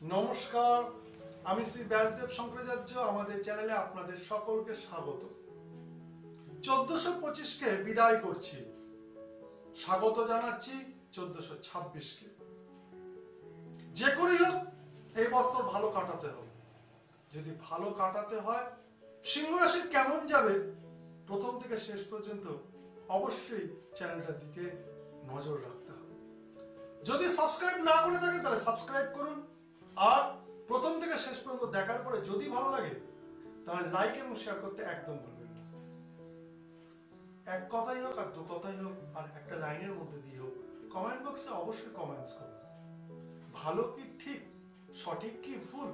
নমস্কার, আমি শ্রী ব্যাসদেব শঙ্করাচার্য, আমাদের চ্যানেলে আপনাদের সকলকে স্বাগত। চোদ্দশো পঁচিশকে বিদায় করছি। স্বাগত জানাচ্ছি চোদ্দশো ছাব্বিশকে। যে করেই হোক, এই বছর ভালো কাটাতে হবে। যদি ভালো কাটাতে হয়, সিংহ রাশি কেমন যাবে, প্রথম থেকে শেষ পর্যন্ত অবশ্যই চ্যানেলটার দিকে নজর রাখতে হবে। যদি সাবস্ক্রাইব না করে থাকেন, তাহলে সাবস্ক্রাইব করুন। আর প্রথম থেকে শেষ পর্যন্ত দেখার পরে যদি ভালো লাগে, তাহলে লাইক এবং শেয়ার করতে একদম ভুলবেন না। এক কথাই হোক আর দু কথাই হোক, আর একটা লাইনের মধ্যে দিয়ে হোক কমেন্ট বক্সে অবশ্যই কমেন্টস করুন। ভালো কি ঠিক, সঠিক কি ভুল,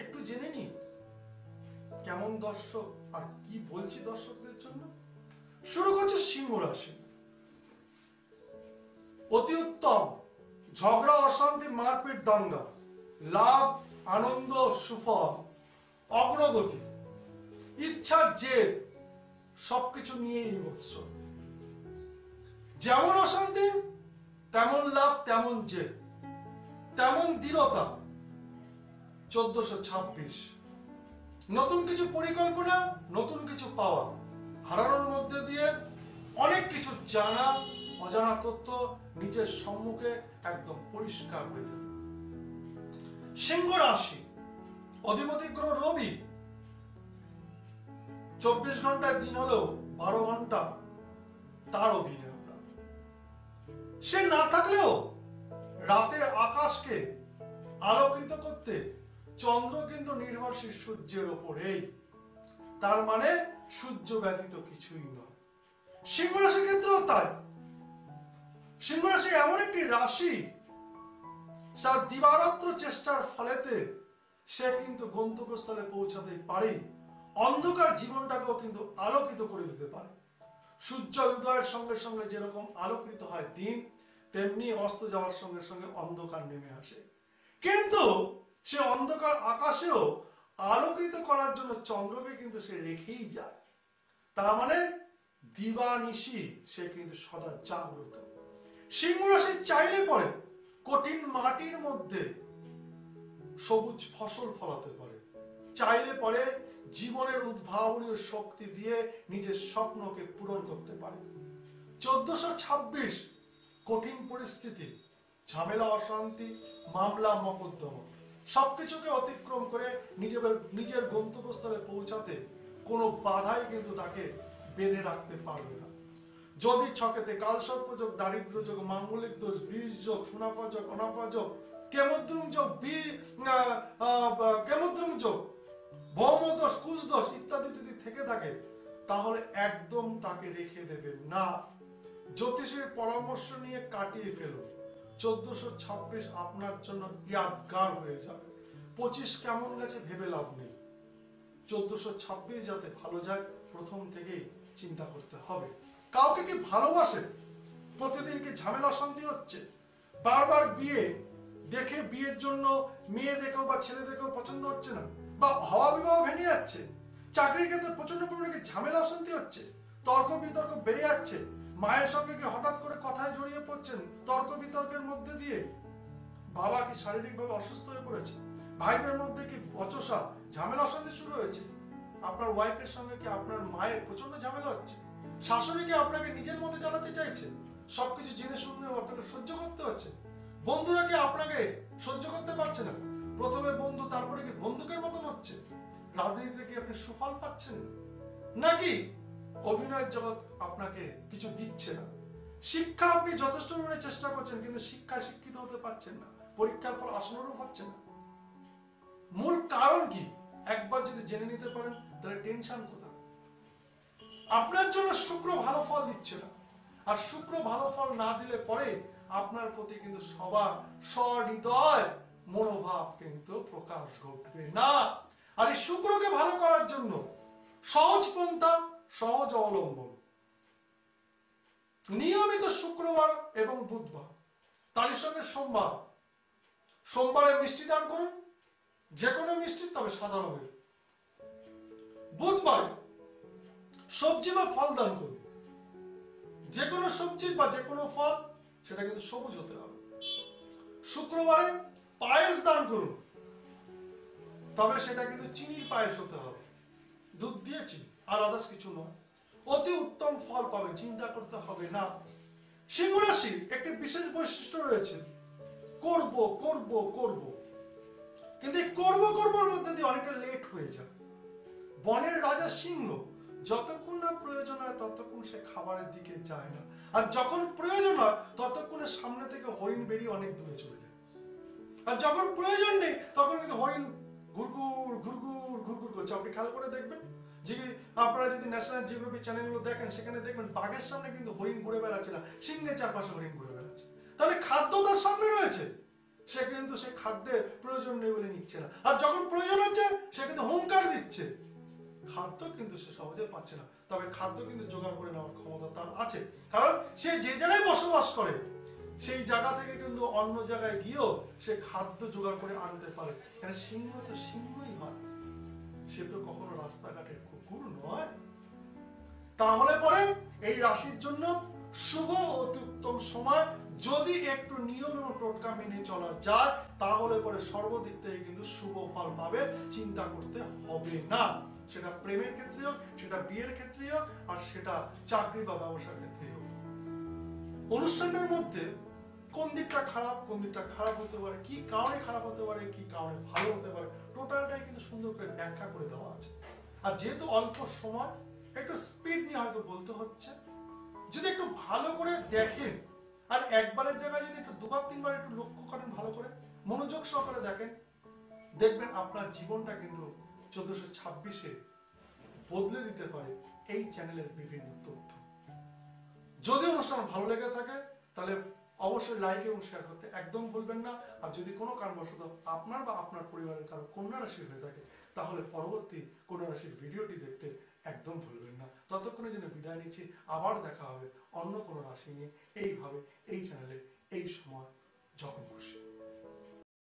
একটু জেনে নিন। কেমন দর্শক আর কি বলছি দর্শকদের জন্য? শুরু করছে সিংহ রাশি। অতি উত্তম, ঝগড়া, অশান্তি, মারপিট, দাঙ্গা। লাভ, আনন্দ, সুফল, অগ্রগতি, ইচ্ছার জেদ, সবকিছু নিয়ে এই বৎসর যেমন অশান্তি, তেমন লাভ, তেমন জেদ, তেমন দৃঢ়তা, চোদ্দশো ছাব্বিশ। নতুন কিছু পরিকল্পনা, নতুন কিছু পাওয়া, হারানোর মধ্যে দিয়ে অনেক কিছু জানা, অজানা তথ্য নিজের সম্মুখে একদম পরিষ্কার হয়ে যাবে। সিংহ রাশি, অধিপতি গ্রহ রবি। চব্বিশ ঘন্টায় দিন হলেও বারো ঘণ্টা তার অধীনে আমরা। সে না থাকলেও রাতের আকাশকে আলোকিত করতে চন্দ্র কিন্তু নির্ভরশীল সূর্যের ওপরেই। তার মানে সূর্য ব্যতীত কিছুই নয়। সিংহ রাশির ক্ষেত্রেও তাই। সিংহ রাশি এমন একটি রাশি যার দিবারাত্র চেষ্টার ফলেতে সে কিন্তু গন্তব্যস্থলে পৌঁছাতে পারে, অন্ধকার জীবনটাকেও কিন্তু আলোকিত করে দিতে পারে। সূর্য উদয়ের সঙ্গে সঙ্গে যেরকম আলোকিত হয় দিন, তেমনি অস্ত যাওয়ার সঙ্গে সঙ্গে অন্ধকার নেমে আসে। কিন্তু সে অন্ধকার আকাশেও আলোকিত করার জন্য চন্দ্রকে কিন্তু সে রেখেই যায়। তার মানে দিবানিশি সে কিন্তু সদা জাগ্রত। সিংহ রাশি চাইলে পরে কঠিন মাটির মধ্যে সবুজ ফসল ফলাতে পারে। চাইলে পরে জীবনের উদ্ভাবনীয় শক্তি দিয়ে নিজের স্বপ্নকে পূরণ করতে পারে। চোদ্দশো ছাব্বিশ কঠিন পরিস্থিতি, ঝামেলা, অশান্তি, মামলা, মকদ্দমা, সবকিছুকে অতিক্রম করে নিজের নিজের গন্তব্যস্থলে পৌঁছাতে কোনো বাধাই কিন্তু তাকে বেঁধে রাখতে পারবে না। যদি ছকেতে কালসর্পযোগ দারিদ্র যোগ মাঙ্গলিক দোষ বীজ যোগ সুনাফা যোগ অনাফা যোগ কেমদ্রুম যোগ বি কেমদ্রুম যোগ ভৌম দোষ কুশ দোষ ইত্যাদি যদি থেকে থাকে, তাহলে একদম তাকে রেখে দেবে না। জ্যোতিষের পরামর্শ নিয়ে কাটিয়ে ফেলুন। চোদ্দশো ছাব্বিশ আপনার জন্য ইয়াদগার হয়ে যাবে। পঁচিশ কেমন গেছে ভেবে লাভ নেই। চোদ্দশো ছাব্বিশ যাতে ভালো যায়, প্রথম থেকেই চিন্তা করতে হবে। কাউকে কি ভালোবাসে? প্রতিদিন কি ঝামেলা অশান্তি হচ্ছে? বারবার বিয়ে দেখে বিয়ের জন্য মেয়ে দেখেও বা ছেলে দেখেও পছন্দ হচ্ছে না? বা হওয়া বিবাহ ভেঙে যাচ্ছে? চাকরির ক্ষেত্রে প্রচণ্ড পরিমাণে ঝামেলা অশান্তি হচ্ছে? তর্ক বিতর্ক বেড়ে যাচ্ছে? মায়ের সঙ্গে কি হঠাৎ করে কথায় জড়িয়ে পড়ছেন তর্ক বিতর্কের মধ্যে দিয়ে? বাবা কি শারীরিকভাবে অসুস্থ হয়ে পড়েছে? ভাইদের মধ্যে কি বচসা ঝামেলা অশান্তি শুরু হয়েছে? আপনার ওয়াইফের সঙ্গে কি আপনার মায়ের প্রচণ্ড ঝামেলা হচ্ছে? শাশুড়িকে আপনাকে নিজের মধ্যে চালাতে চাইছে সবকিছু জেনে শুনেও আপনাকে সহ্য করতে হচ্ছে। বন্ধুরা কি আপনাকে সহ্য করতে পারছে না? প্রথমে বন্ধু, তারপরে কি বন্ধুকের মতন হচ্ছে? রাজনীতিতে কি আপনি সুফল পাচ্ছেন? নাকি অভিনয়ের জগৎ আপনাকে কিছু দিচ্ছে না? শিক্ষা আপনি যথেষ্ট পরিমাণে চেষ্টা করছেন, কিন্তু শিক্ষা শিক্ষিত হতে পারছেন না। পরীক্ষার ফল আসানোরও হচ্ছে না। মূল কারণ কি? একবার যদি জেনে নিতে পারেন, তাহলে টেনশন কোথায়? আপনার জন্য শুক্র ভালো ফল দিচ্ছে না। আর শুক্র ভালো ফল না দিলে পরে আপনার প্রতি কিন্তু সবার সহৃদয় মনোভাব কিন্তু প্রকাশ ঘটবে না। আর এই শুক্রকে ভালো করার জন্য সহজ পন্থা, সহজ অবলম্বন। নিয়মিত শুক্রবার এবং বুধবার। তারই সঙ্গে সোমবার। সোমবারে মিষ্টি দান করুন। যে কোনো মিষ্টি, তবে রঙের। বুধবার সবজি বা ফল দান করুন। যে কোনো সবজি বা যে কোনো ফল, সেটা কিন্তু সবুজ হতে হবে। শুক্রবারে পায়েস দান করুন। তবে সেটা কিন্তু চিনির পায়েস হতে হবে। দুধ দিয়ে চিনি, আর আদার্স কিছু নয়। অতি উত্তম ফল পাবে, চিন্তা করতে হবে না। সিংহ রাশির একটি বিশেষ বৈশিষ্ট্য রয়েছে। করব করব করব। কিন্তু করব, করবর মধ্যে দিয়ে অনেকটা লেট হয়ে যায়। বনের রাজা সিংহ যতক্ষণ না প্রয়োজন হয় ততক্ষণ সে খাবারের দিকে যায় না। আর যখন প্রয়োজন হয়, ততক্ষণে সামনে থেকে হরিণ বেরিয়ে অনেক দূরে চলে যায়। আর যখন প্রয়োজন নেই, তখন কিন্তু হরিণ ঘুরঘুর ঘুরঘুর ঘুরঘুর করছে। আপনি খেয়াল করে দেখবেন যে আপনারা যদি ন্যাশনাল জিওগ্রাফি চ্যানেলগুলো দেখেন, সেখানে দেখবেন বাঘের সামনে কিন্তু হরিণ ঘুরে বেড়াচ্ছে না, সিংহের চারপাশে হরিণ ঘুরে বেড়াচ্ছে। তাহলে খাদ্য তার সামনে রয়েছে। সে কিন্তু সে খাদ্যের প্রয়োজন নেই বলে নিচ্ছে না। আর যখন প্রয়োজন হচ্ছে, সে কিন্তু হুঙ্কার দিচ্ছে। খাদ্য কিন্তু সে সহজে পাচ্ছে না। তবে খাদ্য কিন্তু জোগাড় করে নেওয়ার ক্ষমতা তার আছে। কারণ সে যে জায়গায় বসবাস করে, সেই জায়গা থেকে কিন্তু অন্য জায়গায় গিয়েও সে খাদ্য জোগাড় করে আনতে পারে। কেন সিংহ তো সিংহই হয়। সে তো কখনো রাস্তাঘাটের কুকুর নয়। তাহলে পরে এই রাশির জন্য শুভ অতি উত্তম সময়। যদি একটু নিয়ম এবং টোটকা মেনে চলা যায়, তাহলে পরে সর্বদিক থেকে কিন্তু শুভ ফল পাবে, চিন্তা করতে হবে না। সেটা প্রেমের ক্ষেত্রে হোক সেটা বিয়ের ক্ষেত্রে হোক আর সেটা চাকরি বা ব্যবসার ক্ষেত্রে হোক অনুষ্ঠানটার মধ্যে কোন দিকটা খারাপ, কোন দিকটা খারাপ হতে পারে, কি কারণে খারাপ হতে পারে, কি কারণে ভালো হতে পারে, টোটালটাই কিন্তু সুন্দর করে ব্যাখ্যা করে দেওয়া আছে। আর যেহেতু অল্প সময়, একটু স্পিড নিয়ে হয়তো বলতে হচ্ছে, যদি একটু ভালো করে দেখেন, আর একবারের জায়গায় যদি একটু দুবার, তিনবার একটু লক্ষ্য করেন ভালো করে, মনোযোগ সহকারে দেখেন, দেখবেন আপনার জীবনটা কিন্তু চোদ্দশো ছাব্বিশে বদলে দিতে পারে এই চ্যানেলের বিভিন্ন তথ্য। যদি অনুষ্ঠান ভালো লেগে থাকে, তাহলে অবশ্যই লাইক এবং শেয়ার করতে একদম ভুলবেন না। আর যদি কোনো কারণবশত আপনার বা আপনার পরিবারের কারও কন্যা রাশি হয়ে থাকে, তাহলে পরবর্তী কন্যা রাশির ভিডিওটি দেখতে একদম ভুলবেন না। ততক্ষণে যেন বিদায় নিচ্ছি। আবার দেখা হবে অন্য কোনো রাশি নিয়ে। এইভাবে এই চ্যানেলে এই সময় যখন খুশি